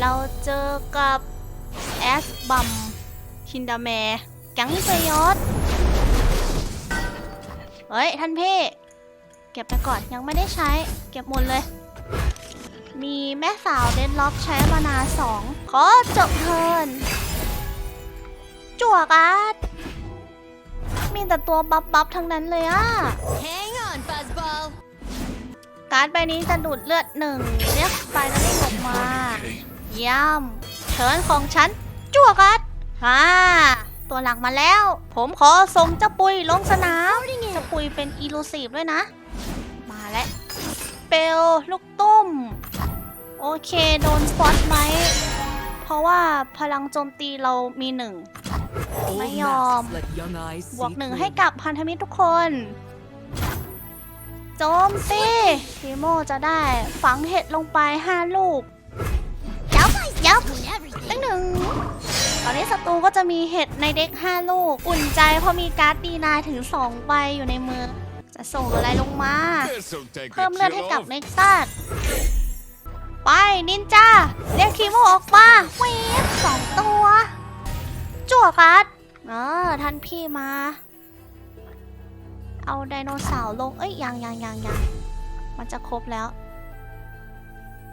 เราเจอกับแอสบัมคินดาแมแก๊งเฟยอสเฮ้ย ท่านพี่ เก็บไปก่อนยังไม่ได้ใช้ เก็บหมดเลย มีแม่สาวเดนล็อกใช้มานาสองขอจบเทิร์นจั่วการ์ดมีแต่ตัวบับบับๆทั้งนั้นเลยอะ Hang on, Buzzball. การ์ดใบนี้จะดูดเลือดหนึ่งเรียกสไปเดอร์ลิงออกมาเยี่ยมเทิร์นของฉันจั่วการ์ดอ่าตัวหลักมาแล้ว ผมขอส่งเจ้าปุยลงสนามเจ้าปุยเป็นอีลูซีฟด้วยนะ มาแล้วเปลลูกตุ้ม โอเคโดนสปอตไหม เพราะว่าพลังโจมตีเรามีหนึ่ง Old Mấy masks ôm. let young eyes บวก see หนึ่ง clearly. ให้กับพันธมิตรทุกคนโจมตีทีโมจะได้ฝังเห็ดลงไป5ลูก ยับตั้งหนึ่ง ตอนนี้ศัตรูก็จะมีเห็ดในเด็ก 5 ลูก อุ่นใจเพราะมีการ์ดดีนายถึง 2 ใบอยู่ในมือ จะส่งอะไรลงมา เพิ่มเลือดให้กับเน็กซัสไปนินจาเรียกทีโมออกมาเวฟสองตัว จั่วการ์ดเออท่านพี่มา เอาไดโนเสาร์ลง เอ้ยยังยังยังยังมันจะครบแล้ว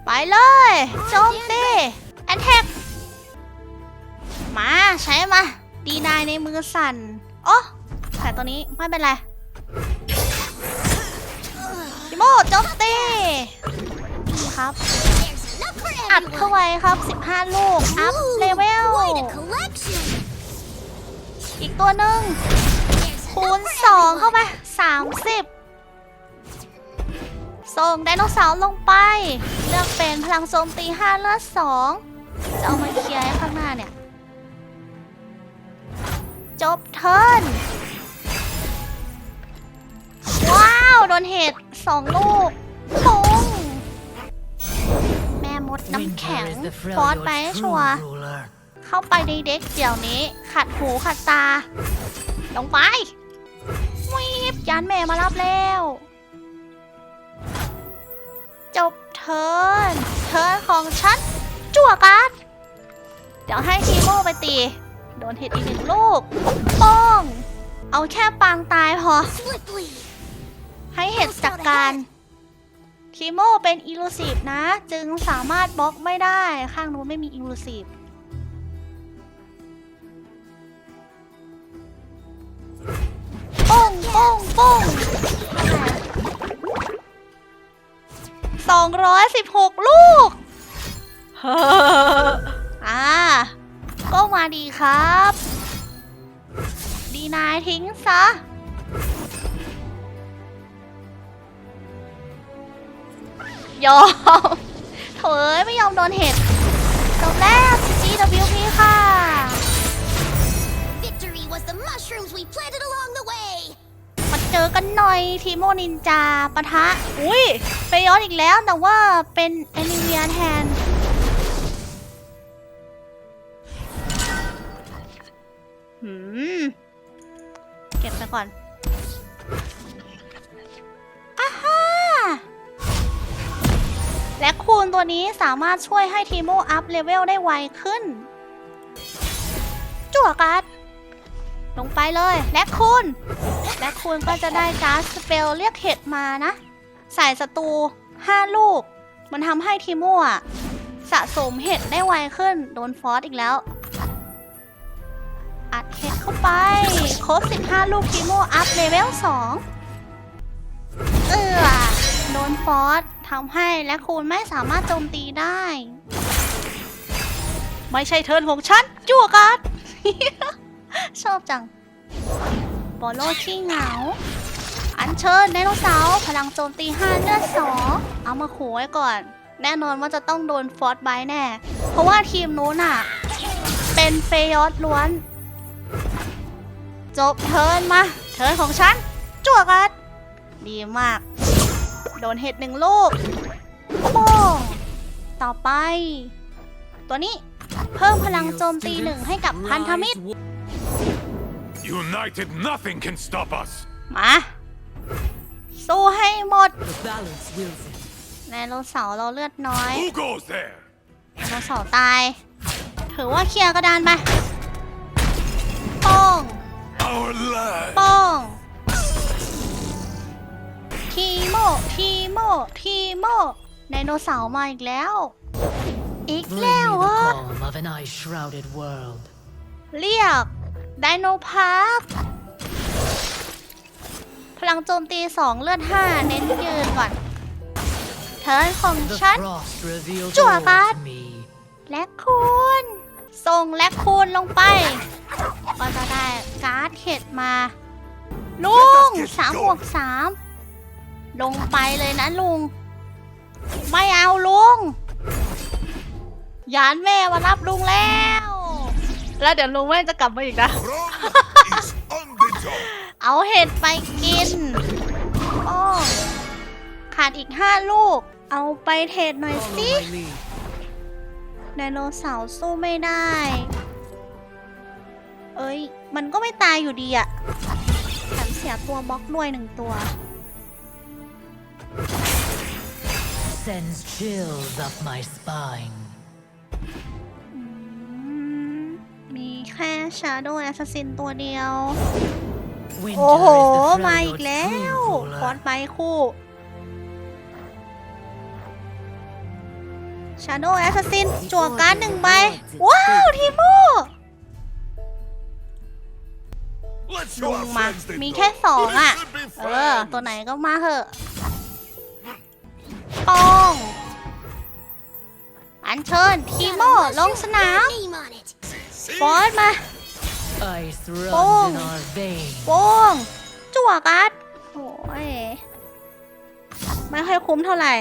ไปเลยโจมตี แอนแทกมาใช้มา ดีนายในมือสั่นโอ้แต่ตัวนี้ไม่เป็นไรดิโมโจมตีดีครับ อัดเข้าไว้ครับ 15 ลูก อัพเลเวล อีกตัวหนึ่งคูณ enough 2เข้า everyone. ไป30ส่งไดโนเสาร์ลงไป เลือกเป็นพลังโจมตี5เลือด2 จะเอามาเคลียร์ข้างหน้าเนี่ย จบเทิร์นว้าว โดนเห็ดสองลูกปงแม่มดน้ำแข็ง ฟอสไป Freljord's ชัวร์เข้าไปในเด็กเดี๋ยวนี้ ขัดหูขัดตา ลงไปวีบยานแม่มารับแล้ว จบเทิร์นเทิร์นของฉันจั่วการ์ด เดี๋ยวให้ทีโมไปตี โดนเห็ดอีกหนึ่งลูกป้อง เอาแค่ปางตายพอ ให้เห็ดจัดการทีโมเป็นอิลูซีฟนะ จึงสามารถบล็อกไม่ได้ข้างนู้นไม่มีอิลูซีฟปุ้งปุ้งปุ้งสองร้อยสิบหกลูก ออ่าก็มาดีครับ ดีนายทิ้งซะ ยอมโถเอ้ยไม่ยอมโดนเห็ดจบแล้ว GWP ค่ะ Victory was the mushrooms we planted along the way. มาเจอกันหน่อยทีโมนินจาปะทะ อุ้ยไปย้อนอีกแล้วแต่ว่าเป็นแอนิเวียแทน หืม เก็บไปก่อนอาฮ่า และคูณตัวนี้สามารถช่วยให้ทีโมอัพเลเวลได้ไวขึ้น จั่วการ์ดลงไปเลย และคูณ และคุณก็จะได้การ์ดสเปลเรียกเห็ดมานะ ใส่ศัตรู5ลูก มันทำให้ทีโมะสะสมเห็ดได้ไวขึ้น โดนฟอสอีกแล้ว เข้าไป ครบ 15 ลูกทีโม่อัพเลเวล 2 เออโดนฟอสทำให้และคุณไม่สามารถโจมตีได้ ไม่ใช่เทิร์นของฉัน จั่วการ์ดชอบจัง บอลโลขี้เหงา อันเชิญไดโนเสาร์พลังโจมตี 5 เลือด 2 เอามาขู่ไว้ก่อน แน่นอนว่าจะต้องโดนฟอสไบแน่ เพราะว่าทีมนู้นอะเป็นเฟยอสล้วน จบเทิร์นมา เทิร์นของฉัน จั่วกัน ดีมาก โดนเห็ดหนึ่งลูกโป้งต่อไป ตัวนี้เพิ่มพลังโจมตีหนึ่งให้กับพันธมิตร Rise United, nothing can stop us. มา สู้ให้หมด The balance wills it. ไดโนเสาร์เราเลือดน้อย Who goes there? โนเสาร์ตาย ถือว่าเคลียร์กระดานไปโป้ง Our land. โป้งทีโมทีโมทีโมไดโนเสาร์มาอีกแล้ว อีก Bring แล้ว me เหร the อ calm of an ice-shrouded world. เรียกไดโนพาร์คพลังโจมตีสองเลือดห้าเน้นยืนก่อน เทิร์นของ The ฉัน frost revealed Chua all card. to me. และคูณส่งและคูณลงไป ก็จะได้การ์ดเห็ดมาลุงสามบวกสามลงไปเลยนะลุง ไม่เอาลุงยานแม่มารับลุงแล้ว แล้วเดี๋ยวลุงแม่จะกลับมาอีกนะ Rome is on the job. เอาเห็ดไปกินโอ้ขาดอีกห้าลูก เอาไปเทรดหน่อย Follow สิ my lead. ไดโนเสาร์สู้ไม่ได้ เอ้ย มันก็ไม่ตายอยู่ดีอะแถมเสียตัวบล็อกด้วยหนึ่งตัว Sends chills up my spine. อืมมีแค่ Shadow Assassin ตัวเดียว Winter โอ้โห is the มาอีก Freljord's แล้ว true คอร์ส ruler. ไปคู่ Shadow Assassin จั่วการ์ดหนึ่งใบ ว้าว ทีโม ลุ show ง our มา friends they มี know. แค่สองอะ We should be เออ friends. ตัวไหนก็มาเหอะป้องอันเชิญทีโมลงสนาม Name on it. See? ฟอสมา Ice Boom. runs in our veins. โป้งจั่วการ์ดโอ้ยไม่ค่อยคุ้มเท่าไหร่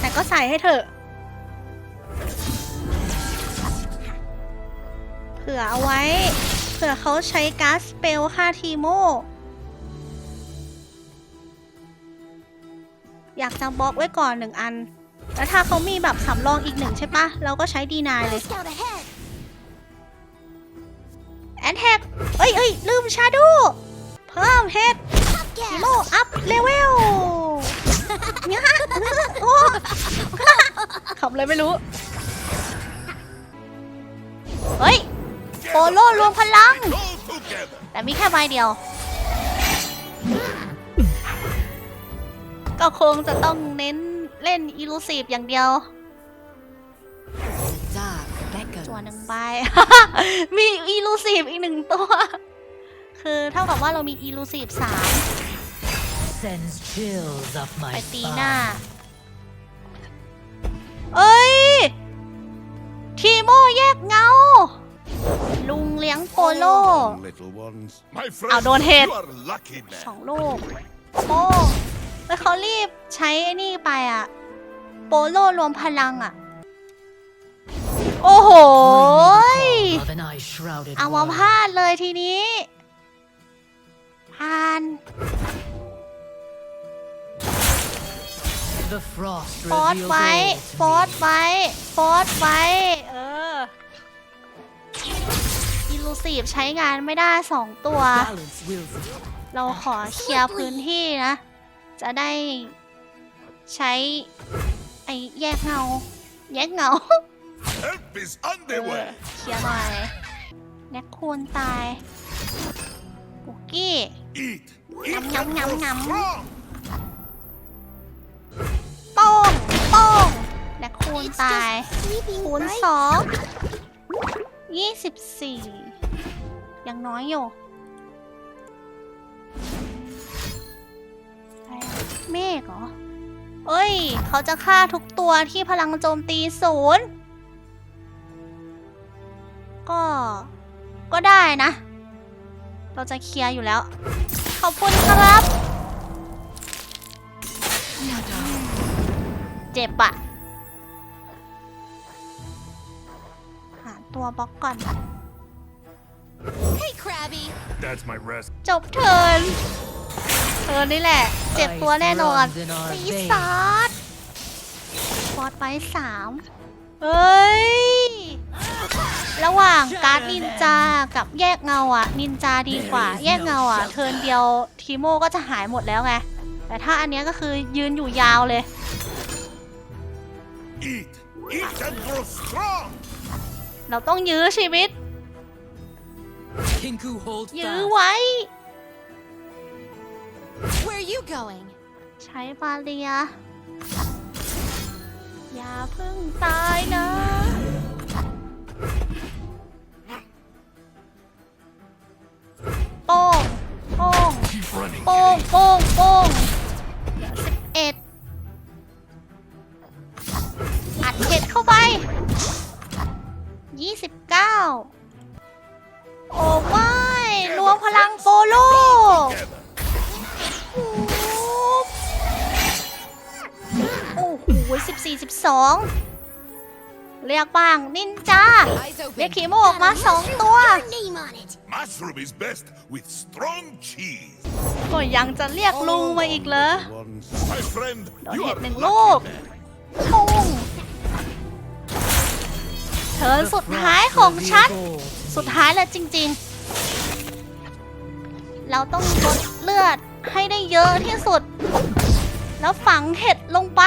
แต่ก็ใส่ให้เถอะเผื่อเอาไว้เผื่อเขาใช้การ์ดสเปลฆ่าทีโม อยากจะบล็อกไว้ก่อนหนึ่งอัน แล้วถ้าเขามีแบบสำรองอีกหนึ่งใช่ปะเราก็ใช้ดีนายเลยแอนแท็กเอ้ยเอ้ยลืมชาโดเพิ่มเฮดทีโมอัพเลเวลเนี่ยฮะโอ้ขำเลยไม่รู้ เฮ้ย โปโลรวมพลัง Go together. แต่มีแค่ใบเดียว ก็คงจะต้องเน้นเล่นอีลูซีฟอย่างเดียว The dark beckons. ตัวหนึ่งใบ มีอีลูซีฟอีกหนึ่งตัว คือเท่ากับว่าเรามีอีลูซีฟสาม Sends chills up ไป my ตีหน้า spine. เอ้ย ทีโมแยกเงา ลุงเลี้ยงโปโล Little ones. My เอา friend, โดนเห็ด you are lucky สอง man. ลูกโป้งแล้วเขารีบใช้ไอ้นี่ไปอะโปโลรวมพลังอะโอ้โห Bring me the calm of an ice-shrouded เอามา world. พลาดเลยทีนี้ผ่าน The frost ฟอส revealed ไว้ all ฟอส to me. ไว้ฟอสไว้เอ ออิลูซีฟใช้งานไม่ได้สองตัว Balance wills it. เราขอเคลียร์พื้นที่นะ จะได้ใช้ ไอ้แยกเงา แยกเงา Help is on เอ the อ way. เคลียร์หน่อยแนคคูนตายปุกกี้ Eat. Eat Nhắm, and nhắm, grow nhắm. strong. โป้งโป้งแนคคูน It's ตาย just sleeping, คูณ right? สองยี่สิบสี่ ยังน้อยอยู่เมฆเหรอ เอ้ย เขาจะฆ่าทุกตัวที่พลังโจมตีศูนย์ก็ ก็ได้นะ เราจะเคลียร์อยู่แล้ว ขอบคุณครับ เจ็บอะหาตัวบล็อกก่อน จบเทิร์นเทิร์นนี่แหละ เจ็บตัวแน่นอน Ice runs in our ปี veins. ศาจฟอดไปสามเฮ้ย ระหว่างการ์ดนินจา กับแยกเงาอะ นินจาดีกว่า แยกเงาอะ เทิร์นเดียวทีโมก็จะหายหมดแล้วไง แต่ถ้าอันเนี้ยก็คือยืนอยู่ยาวเลย Eat. Eat and grow strong. เราต้องยื้อชีวิต Kinku hold ยื้อ fast. ไว้ Where are you going? ใช้บาเลีย อย่าเพิ่งตายนะ โป้ง โป้ง Keep running. โป้ง โป้ง โป้งเหลือสิบเอ็ดอัดเห็ดเข้าไปยี่สิบเก้า โอ้ไม่รวมพลังโปโล Together. โอ้โหสิบสี่สิบสองเรียกบ้างนินจา Eyes open. เรียกขีโมออกมาสองตัว Name on it. Mushroom is best with strong cheese. ก็ยังจะเรียกลุงมาอีกเหรอ My friend, โดน you เห็ด are หนึ่ง lucky ลูก man. ปุ้งเทิร์น The สุดท้าย frost ของ will ฉัน revolt. สุดท้ายแล้วจริงๆ เราต้องลดเลือดให้ได้เยอะที่สุด แล้วฝังเห็ดลงไป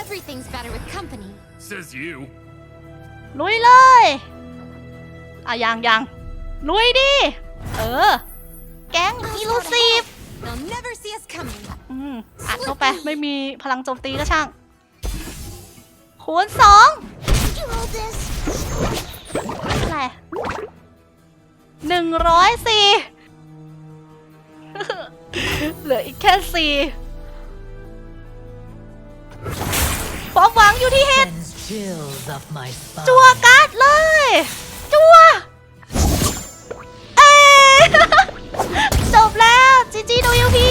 Everything's better with company. Says you. ลุยเลยอะยังยังลุยดิ เออ แก๊งอีลูซีฟ They'll never see us coming. อืมอัดเข้าไป ไม่มีพลังโจมตีก็ช่าง คูณสอง You hold this. อะไรหนึ่งร้อยสี่เหลืออีกแค่สี่ความหวังอยู่ที่เห็ด จั่วการ์ดเลย จั่วเอ๊จบแล้วจีจีดูยูพี